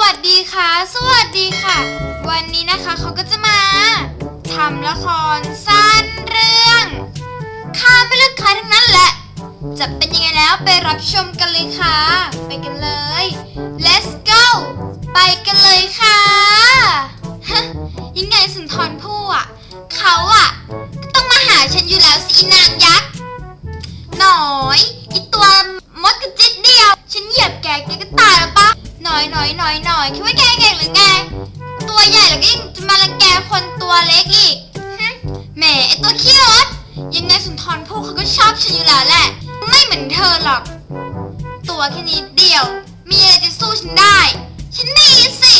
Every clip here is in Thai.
วัสดีค่ะ สวัสดีค่ะ วันนี้นะคะเขาก็จะมาทำละครสั้นเรื่องข้าไม่เลือกใครทั้งนั้นแหละ จะเป็นยังไงแล้วไปรับชมกันเลยค่ะ ไปกันเลย let's go ไปกันเลยค่ะฮะยังไงสุนทรภู่อะเขาอะ อยหน่อยคิดว่าแกเก่งหรือไง ตัวใหญ่แล้วก็ยังจะมารังแกคนตัวเล็กอีกหึแหมไอตัวขี้รถยังไงสุนทรภู่เขาก็ชอบฉันอยู่แล้วแหละ ไม่เหมือนเธอหรอก ตัวแค่นิดเดียว มีอะไรจะสู้ฉันได้ ฉันดีสิ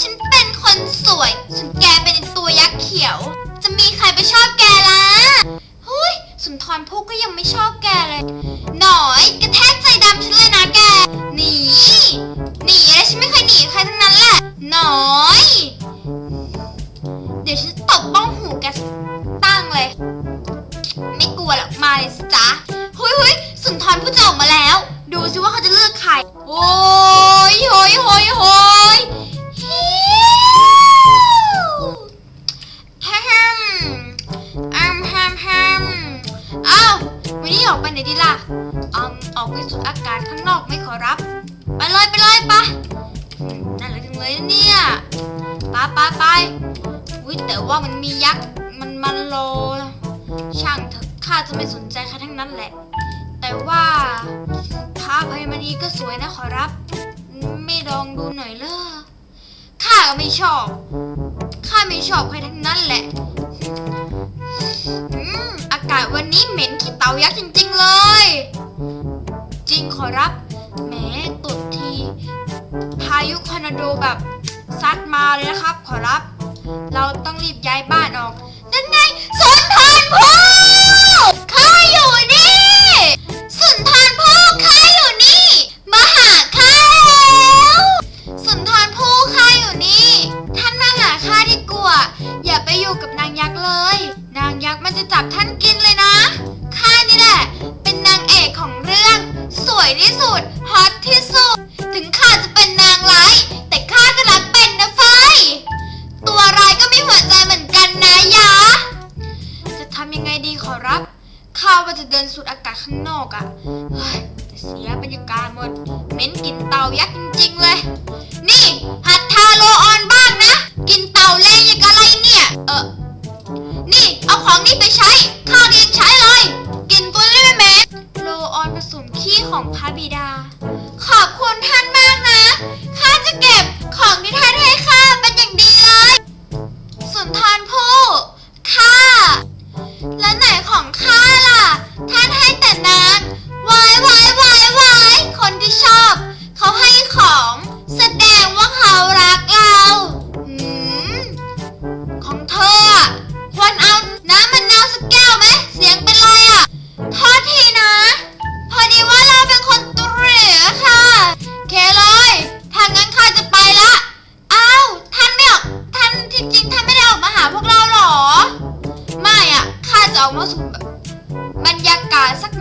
ฉันเป็นคนสวยส่วนแกเป็นตัวยักษ์เขียว จะมีใครไปชอบแกล่ะ นี้ออกไปไหนดีล่ะอืมออกไปสูดอากาศข้างนอกไม่ขอรับ ไปเลยไปเลยปะนั่นแหละจังเลยนเนี่ยปไปไปอุ้ยแต่ว่ามันมียักษ์มันมันโล ช่างเถอะข้าจะไม่สนใจใครทั้งนั้นแหละ แต่ว่าพระอภัยมณีก็สวยนะขอรับ ไม่ลองดูหน่อยเลยข้าก็ไม่ชอบ ข้าไม่ชอบใครทั้งนั้นแหละ วันนี้เหม็นขี้เตายักษ์จริง ๆ เลย จริงขอรับ แหมตุดที พายุคอร์นาโดแบบซัดมาเลยนะครับ ขอรับ เราต้องรีบย้ายบ้านออก นั่นไงสุนทรภู่ข้าอยู่นี่ สุนทรภู่ข้าอยู่นี่ มาหาข้าแล้วสุนทรภู่ข้าอยู่นี่ ท่านมาหาข้าดีกว่า อย่าไปอยู่กับนางยักษ์เลย นางยักษ์มันจะจับท่านกินเลย ที่สุด ฮอตที่สุด ถึงข้าจะเป็นนางร้าย แต่ข้าก็รักเป็นนะไฟ ตัวร้ายก็มีหัวใจเหมือนกันนะยะ จะทำยังไงดีขอรับ ข้าว่าจะเดินสูดอากาศข้างนอกอะ่ะเฮ้ยแต่เสียบรรยากาศหมดเหม็นกลินเตายักษ์จริงๆเลย นี่ หัดทาโลออน ด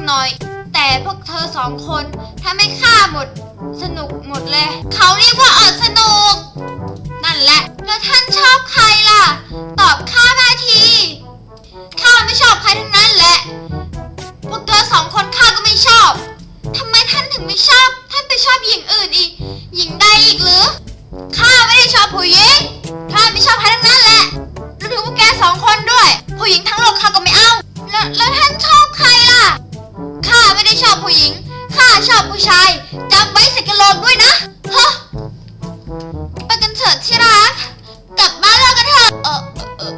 หน่อย แต่พวกเธอสองคนถ้าไม่ฆ่าหมด สนุกหมดเลย เขาเรียกว่าอดสนุก นั่นแหละ แล้วท่านชอบใครล่ะ ตอบข้ามาทีข้าไม่ชอบใครทั้งนั้นแหละ พวกเธอสองคนข้าก็ไม่ชอบทำไมท่านถึงไม่ชอบ ท่านไปชอบหญิงอื่นอีก หญิงใดอีกหรือข้าไม่ได้ชอบผู้หญิงข้าไม่ชอบใครทั้งนั้นแหละรวมถึงพวกแกสองคนด้วย ผู้หญิงทั้งโลกข้าก็ไม่เอา แล้วแล้วท่านชอบ ข้าไม่ได้ชอบผู้หญิง ข้าชอบผู้ชายจำไว้ส่กระโหลกด้วยนะฮะไปกันเถิดที่รัก กลับบ้านเรากันเถอะเออเออเออ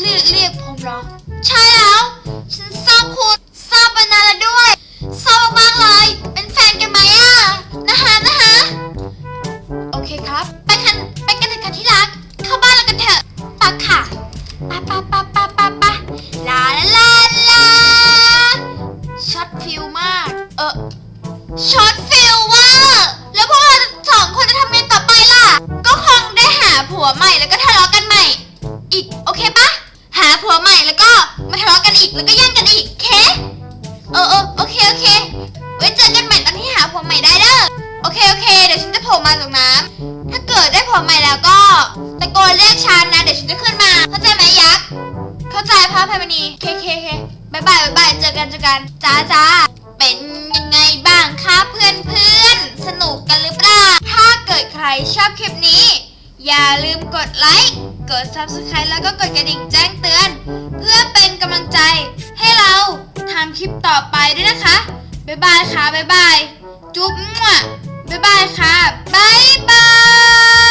เรียกเรียกผมเหรอ ใช่แล้ว ฉันทราบคุณทราบมานานแล้วด้วยทราบมากๆเลย เป็นแฟนกันไหมอะนะคะนะคะ โอเคครับ ไปกันไปกันเถอะค่ะที่รัก ช็อตฟิลว่าแล้วพวกเราสองคนจะทำไงต่อไปล่ะ ก็คงได้หาผัวใหม่แล้วก็ทะเลาะกันใหม่ อีกโอเคปะหาผัวใหม่แล้วก็มาทะเลาะกันอีกแล้วก็แย่งกันอีกเคเออเออโอเคโอเค ไว้เจอกันใหม่ตอนที่หาผัวใหม่ได้เด้อโอเคโอเค เดี๋ยวฉันจะโผล่มาจากน้ำถ้าเกิดได้ผลใหม่แล้วก็ตะโกนเรียกฉันนะเดี๋ยวฉันจะขึ้นมา เข้าใจไหมยักษ์เข้าใจพระพายมณีเคเคเคบายบายบายบายเจอกันเจอกันจ้าจ้า เพื่อนๆ สนุกกันหรือเปล่า ถ้าเกิดใครชอบคลิปนี้ อย่าลืมกดไลค์ กด subscribe แล้วก็กดกระดิ่งแจ้งเตือน เพื่อเป็นกำลังใจให้เราทำคลิปต่อไปด้วยนะคะ บ๊ายบายค่ะ บ๊ายบาย จุ๊บมั่วบ๊ายบายค่ะ บ๊ายบาย